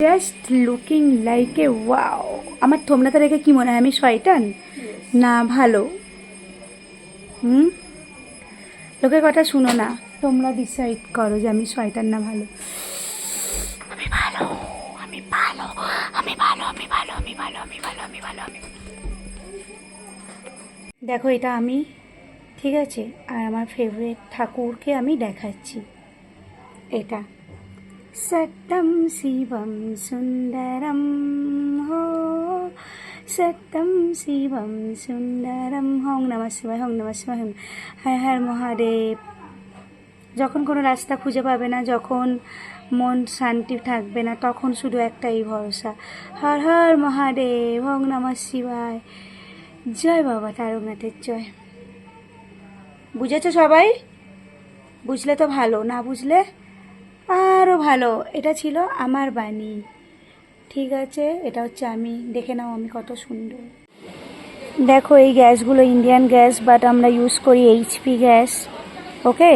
Just looking like a wow আমার থমনাতে রেখে কি মনে হয় আমি শয়তান? না ভালো। হুম? লোকের কথা শুনো না। তোমরা ডিসাইড করো যে আমি শয়তান না ভালো। আমি ভালো আমি ভালো আমি ভালো আমি ভালো আমি ভালো আমি ভালো আমি ভালো আমি দেখো এটা আমি ঠিক আছে? আর আমার ফেভারিট ঠাকুরকে আমি দেখাচ্ছি। এটা। সত্যম শিবম সুন্দরম হো সত্যম শিবম সুন্দরম হং নম শিবায় হং নম শিবায় হং হর হর মহাদেব যখন কোনো রাস্তা খুঁজে পাবে না, যখন মন শান্তি থাকবে না, তখন শুধু একটাই ভরসা। হর হর মহাদেব, হং নম শিবায়। জয় বাবা তারকনাথের জয়। বুঝেছ সবাই? বুঝলে তো ভালো, না বুঝলে? আরও ভালো। এটা ছিল আমার বাণী। ঠিক আছে, এটা হচ্ছে আমি। দেখে নাও আমি কত সুন্দর। দেখো এই গ্যাসগুলো ইন্ডিয়ান গ্যাস বাট আমরা ইউজ করি এইচপি গ্যাস ওকে